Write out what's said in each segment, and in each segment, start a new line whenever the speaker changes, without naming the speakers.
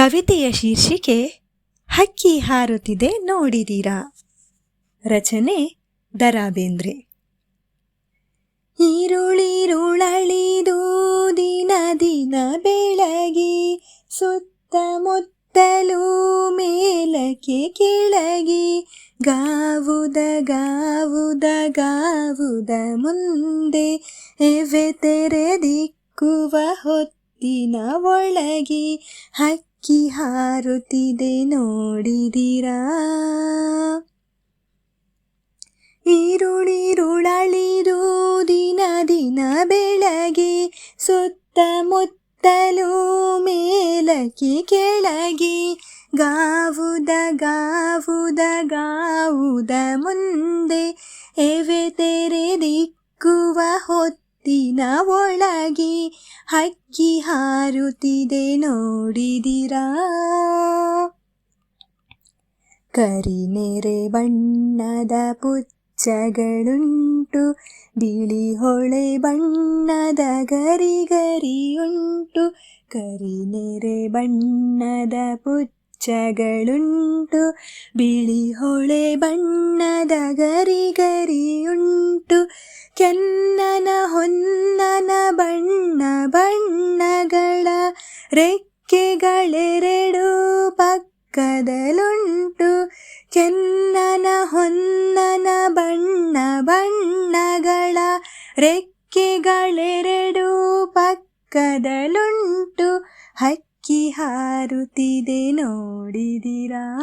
ಕವಿತೆಯ ಶೀರ್ಷಿಕೆ ಹಕ್ಕಿ ಹಾರುತ್ತಿದೆ ನೋಡಿದೀರಾ? ರಚನೆ ದರಾಬೇಂದ್ರೆ ದಿನ ದಿನ ಬೆಳಗಿ ಸುತ್ತಮುತ್ತಲೂ ಮೇಲಕ್ಕೆ ಕೆಳಗಿ ಗಾವುದ ಗಾವುದ ಗಾವುದ ಮುಂದೆ ಎವೆ ತೆರೆದಿಕ್ಕುವ ಹೊತ್ತಿನ ಒಳಗಿ ಹಕ್ಕಿ ಹಾರುತ್ತಿದೆ ನೋಡಿದಿರಾ? ಈರುಳಿರುಳಳಿದು ದಿನ ದಿನ ಬೆಳಗ್ಗೆ ಸುತ್ತಮುತ್ತಲೂ ಮೇಲಕ್ಕೆ ಕೆಳಗೆ ಗಾವುದ ಗಾವುದ ಗಾವುದ ಮುಂದೆ ಎವೆ ತೆರೆದಿಕ್ಕುವ ಹೊತ್ತಿನ ಒಳಗೆ ಹಕ್ಕಿ ಹಾರುತ್ತಿದೆ ನೋಡಿದಿರಾ? ಕರಿನೆರೆ ಬಣ್ಣದ ಪುಚ್ಚಗಳುಂಟು, ಬಿಳಿ ಹೊಳೆ ಬಣ್ಣದ ಗರಿ ಕರಿ ಕರಿನೆರೆ ಬಣ್ಣದ ಪುಚ್ಚಗಳುಂಟು ಬಿಳಿ ಹೊಳೆ ಬಣ್ಣದ ಗರಿ ಗರಿಯುಂಟು ಕೆನ್ನನ ಹೊನ್ನನ ಬಣ್ಣ ಬಣ್ಣಗಳ ರೆಕ್ಕೆಗಳೆರಡು ಪಕ್ಕದಲುಂಟು. ಚೆನ್ನನ ಹೊನ್ನನ ಬಣ್ಣ ಬಣ್ಣಗಳ ರೆಕ್ಕೆಗಳೆರಡು ಪಕ್ಕದಲುಂಟು. ಹಕ್ಕಿ ಹಾರುತ್ತಿದೆ ನೋಡಿದಿರಾ?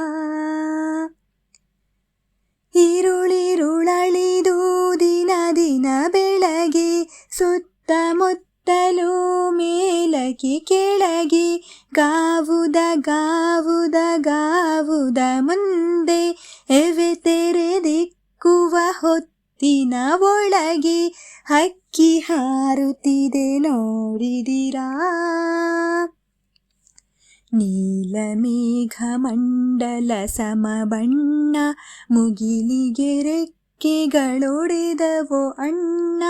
ಈರುಳಿರುಳಳಿದು ದಿನ ದಿನ ಬೆಳಗ್ಗೆ ಸುತ್ತಮುತ್ತಲೂ ಮೇಲಕ್ಕೆ ಕೆಳಗೆ, ಗಾವುದ ಗಾವುದ ಗಾವುದ ಮುಂದೆ ಎವೆ ತೆರೆದಿಕ್ಕುವ ಹೊತ್ತಿನ ಒಳಗೆ, ಹಕ್ಕಿ ಹಾರುತ್ತಿದೆ ನೋಡಿದಿರಾ? ನೀಲಮೇಘ ಮಂಡಲ ಸಮಬಣ್ಣ ಮುಗಿಲಿಗೆ ರೆಕ್ಕೆಗಳೊಡೆದವೋ ಅಣ್ಣ.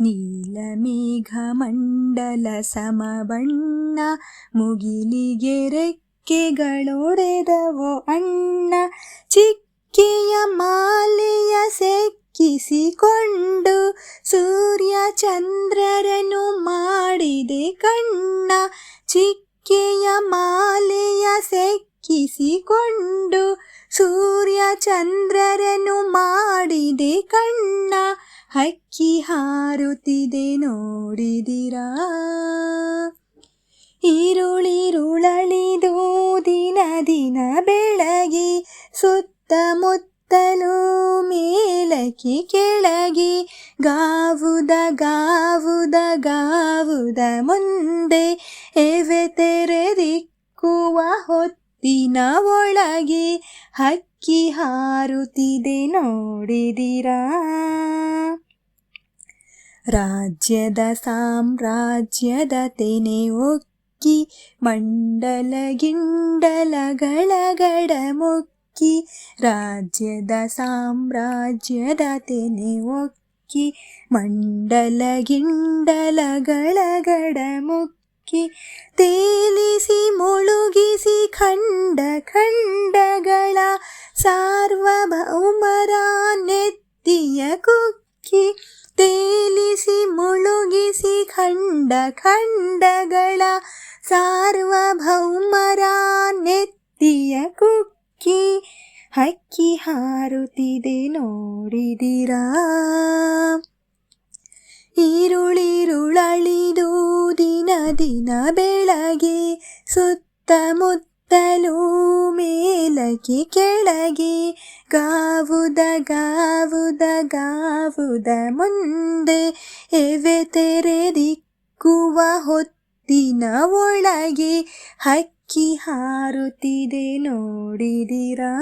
ನೀಲಮೇಘ ಮಂಡಲ ಸಮಬಣ್ಣ ಮುಗಿಲಿಗೆ ರೆಕ್ಕೆಗಳೊಡೆದವೋ ಅಣ್ಣ. ಚಿಕ್ಕೆಯ ಮಾಲೆಯ ಸೆಕ್ಕಿಸಿಕೊಂಡು ಸೂರ್ಯ ಚಂದ್ರರನು ಮಾಡಿದೆ ಕಣ್ಣ. ಚಿಕ್ಕೆಯ ಮಾಲೆಯ ಸೆಕ್ಕಿಸಿಕೊಂಡು ಸೂರ್ಯ ಚಂದ್ರರನು ಮಾಡಿದೆ ಕಣ್ಣ. ಹಕ್ಕಿ ಹಾರುತ್ತಿದೆ ನೋಡಿದಿರಾ? ದಿನ ದಿನ ಬೆಳಗಿ ಸುತ್ತಮುತ್ತಲೂ ಮೇಲಕ್ಕೆ ಕೆಳಗಿ, ಗಾವುದ ಗಾವುದ ಗಾವುದ ಮುಂದೆ ಎವೆ ತೆರೆದಿಕ್ಕುವ ಹೊತ್ತಿನ ಒಳಗೆ ಹಕ್ಕಿ ಹಾರುತ್ತಿದೆ ನೋಡಿದಿರಾ. ರಾಜ್ಯದ ಸಾಮ್ರಾಜ್ಯದ ತೆನೆ ಒಕ್ಕಿ ಮಂಡಲ ಗಿಂಡಲಗಳಗಡ ಮುಕ್ಕಿ ರಾಜ್ಯದ ಸಾಮ್ರಾಜ್ಯದ ತೆನೆ ಒಕ್ಕಿ ಮಂಡಲ ಗಿಂಡಲಗಳಗಡ ಮುಕ್ಕಿ ತೇಲಿಸಿ ಮುಳುಗಿಸಿ ಖಂಡ ಖಂಡಗಳ ಸಾರ್ವಭೌಮರ ನೆತ್ತಿಯ ಕುಕ್ಕಿ ತೇಲಿಸಿ ಮುಳುಗಿಸಿ ಖಂಡ ಖಂಡಗಳ ಸಾರ್ವಭೌಮರ ನೆತ್ತಿಯ ಕುಕ್ಕಿ ಹಕ್ಕಿ ಹಾರುತ್ತಿದೆ ನೋಡಿದಿರಾ? ಈರುಳಿರುಳಳಿದು ದಿನ ದಿನ ಬೆಳಗ್ಗೆ ಸುತ್ತಮುತ್ತಲೂ ಮೇಲಕ್ಕೆ ಕೆಳಗೆ ಗಾವುದ ಗಾವುದ ಗಾವುದ ಮುಂದೆ ಎವೆ ತೆರೆದಿಕ್ಕುವ ಹೊತ್ತಿನ ಒಳಗೆ ಹಕ್ಕಿ ಹಾರುತ್ತಿದೆ ನೋಡಿದಿರಾ?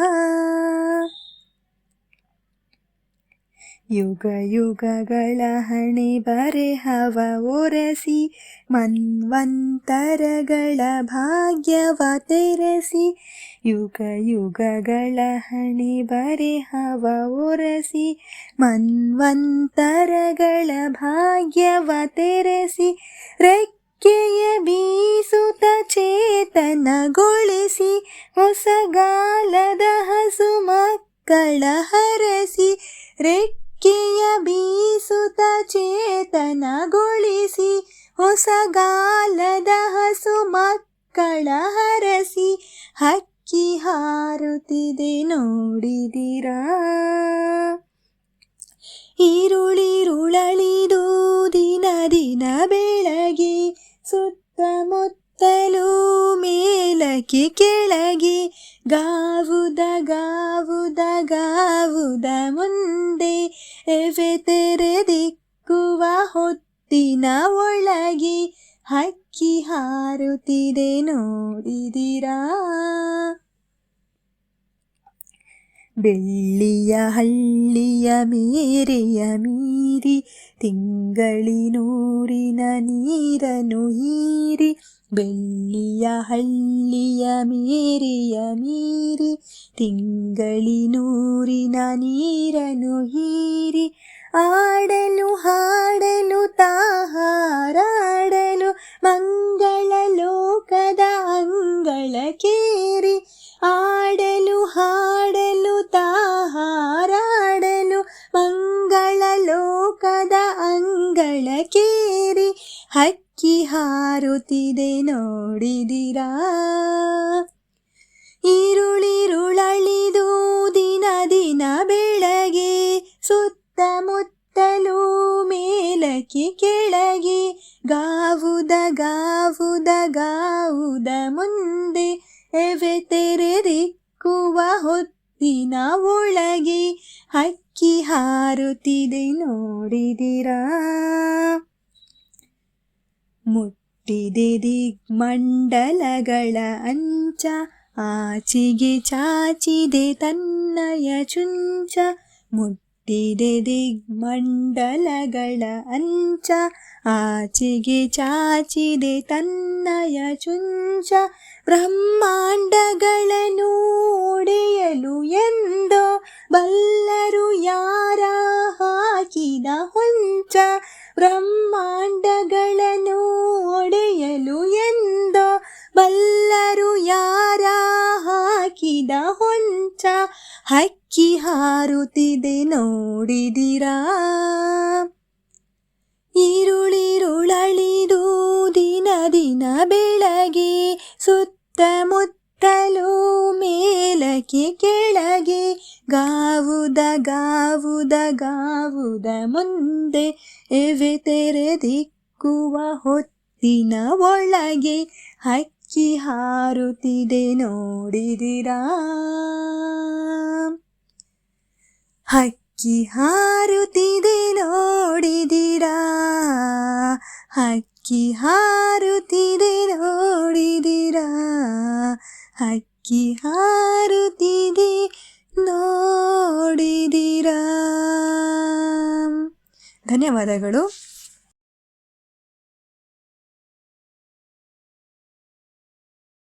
ಯುಗ ಯುಗಗಳ ಹಣೆ ಬರೆಹವ ಒರೆಸಿ ಮನ್ವಂತರಗಳ ಭಾಗ್ಯವ ತೆರೆಸಿ ಯುಗ ಯುಗಗಳ ಹಣೆ ಬರೆಹವ ಒರೆಸಿ ಮನ್ವಂತರಗಳ ಭಾಗ್ಯವ ತೆರೆಸಿ ರೆಕ್ಕೆ ರೆಕ್ಕೆಯ ಬೀಸುತ ಚೇತನಗೊಳಿಸಿ ಹೊಸಗಾಲದ ಹಸು ಮಕ್ಕಳ ಹರಸಿ, ರೆಕ್ಕೆಯ ಬೀಸುತ ಚೇತನಗೊಳಿಸಿ ಹೊಸಗಾಲದ ಹಸು ಮಕ್ಕಳ ಹರಸಿ, ಹಕ್ಕಿ ಹಾರುತ್ತಿದೆ ನೋಡಿದಿರಾ? ಈರುಳಿರುಳಳಿದು ದಿನ ದಿನ ಬೆಳಗಿ ಸುತ್ತಮುತ್ತಲೂ ಮೇಲಕ್ಕೆ ಕೆಳಗೆ ಗಾವುದ ಗಾವುದ ಗಾವುದ ಮುಂದೆ ಎವೆ ತೆರೆದಿಕ್ಕುವ ಹೊತ್ತಿನ ಒಳಗೆ ಹಕ್ಕಿ ಹಾರುತ್ತಿದೆ ನೋಡಿದಿರಾ? ಬೆಳ್ಳಿಯ ಹಳ್ಳಿಯ ಮೇರೆಯ ಮೀರಿ ತಿಂಗಳಿನೂರಿನ ನೀರನು ಹೀರಿ ಬೆಳ್ಳಿಯ ಹಳ್ಳಿಯ ಮೇರೆಯ ಮೀರಿ ತಿಂಗಳಿನೂರಿನ ನೀರನು ಹೀರಿ ಆಡಲು ಹಾಡಲು ತಾಹಾರಾಡಲು ಮಂಗಳ ಲೋಕದ ಅಂಗಳ ಕೇರಿ ಆಡಲು ಹಾಡಲು ತಾಹಾರಾಡಲು ಮಂಗಳ ಲೋಕದ ಅಂಗಳ ಕೇರಿ ಹಕ್ಕಿ ಹಾರುತ್ತಿದೆ ನೋಡಿದಿರಾ? ಈರುಳಿರುಳಳಿದು ದಿನ ದಿನ ಬೆಳಗ್ಗೆ ಸುತ್ತಮುತ್ತಲೂ ಮೇಲಕ್ಕೆ ಕೆಳಗೆ ಗಾವುದ ಗಾವುದ ಗಾವುದ ಮುಂದೆ ಎವೆ ತೆರೆದಿಕ್ಕುವ ಹೊತ್ತಿನ ಒಳಗೆ ಹಕ್ಕಿ ಹಾರುತ್ತಿದೆ ನೋಡಿದಿರಾ? ಮುಟ್ಟಿದೆ ದಿಗ್ಮಂಡಲಗಳ ಅಂಚ ಆಚಿಗೆ ಚಾಚಿದೆ ತನ್ನಯ ಚುಂಚ ಮುಟ್ಟಿದೆ ದಿಗ್ಮಂಡಲಗಳ ಅಂಚ, ಆಚೆಗೆ ಚಾಚಿದೆ ತನ್ನಯ ಚುಂಚ, ಬ್ರಹ್ಮಾಂಡಗಳನ್ನು ಒಡೆಯಲು ಎಂದೋ ಬಲ್ಲರು ಯಾರ ಹಾಕಿದ ಹೊಂಚ, ಬ್ರಹ್ಮಾಂಡಗಳನ್ನು ಒಡೆಯಲು ಎಂದೋ ಬಲ್ಲರು ಯಾರ ಹಾಕಿದ ಹೊಂಚ ಹಕ್ಕಿ ಹಾರುತ್ತಿದೆ ನೋಡಿದಿರಾ? ಈರುಳಿರುಳಳಿದು ದಿನ ದಿನ ಬೆಳಗ್ಗೆ ಸುತ್ತಮುತ್ತಲೂ ಮೇಲಕ್ಕೆ ಕೆಳಗೆ, ಗಾವುದ ಗಾವುದ ಗಾವುದ ಮುಂದೆ ಎವೆ ತೆರೆದಿಕ್ಕುವ ಹೊತ್ತಿನ ಒಳಗೆ ಹಕ್ಕಿ ಹಾರುತ್ತಿದೆ ನೋಡಿದಿರಾ? ಹಕ್ಕಿ ಹಾರುತ್ತಿದೆ ನೋಡಿದಿರಾ? ಹಕ್ಕಿ ಹಾರುತ್ತಿದೆ ನೋಡಿದಿರಾ? ಹಕ್ಕಿ ಹಾರುತ್ತಿದೆ ನೋಡಿದಿರಾ? ಧನ್ಯವಾದಗಳು.